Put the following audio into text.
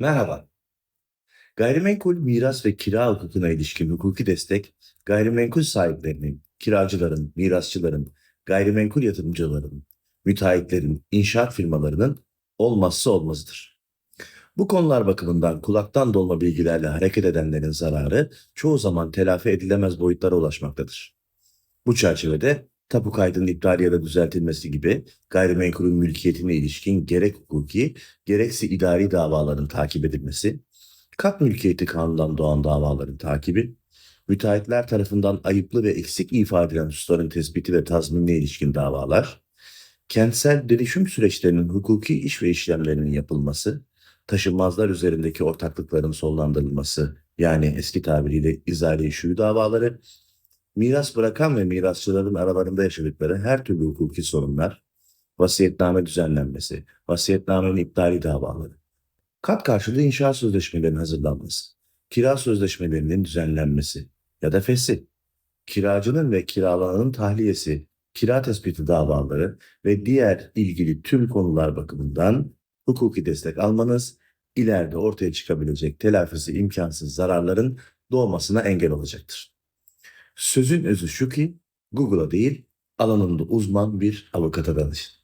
Merhaba. Gayrimenkul miras ve kira hukukuna ilişkin hukuki destek, gayrimenkul sahiplerinin, kiracıların, mirasçıların, gayrimenkul yatırımcıların, müteahhitlerin, inşaat firmalarının olmazsa olmazıdır. Bu konular bakımından kulaktan dolma bilgilerle hareket edenlerin zararı çoğu zaman telafi edilemez boyutlara ulaşmaktadır. Bu çerçevede tapu kaydının iptali ya da düzeltilmesi gibi gayrimenkulün mülkiyetine ilişkin gerek hukuki gerekse idari davaların takip edilmesi, kat mülkiyeti kanundan doğan davaların takibi, müteahhitler tarafından ayıplı ve eksik ifade edilen hususların tespiti ve tazminine ilişkin davalar, kentsel dönüşüm süreçlerinin hukuki iş ve işlemlerinin yapılması, taşınmazlar üzerindeki ortaklıkların sonlandırılması yani eski tabiriyle izale şuyu davaları, miras bırakan ve mirasçıların aralarında yaşadıkları her türlü hukuki sorunlar, vasiyetname düzenlenmesi, vasiyetnamenin iptali davaları, kat karşılığı inşaat sözleşmelerinin hazırlanması, kira sözleşmelerinin düzenlenmesi ya da feshi, kiracının ve kiralananın tahliyesi, kira tespiti davaları ve diğer ilgili tüm konular bakımından hukuki destek almanız ileride ortaya çıkabilecek telafisi imkansız zararların doğmasına engel olacaktır. Sözün özü şu ki Google'a değil alanında uzman bir avukata danışın.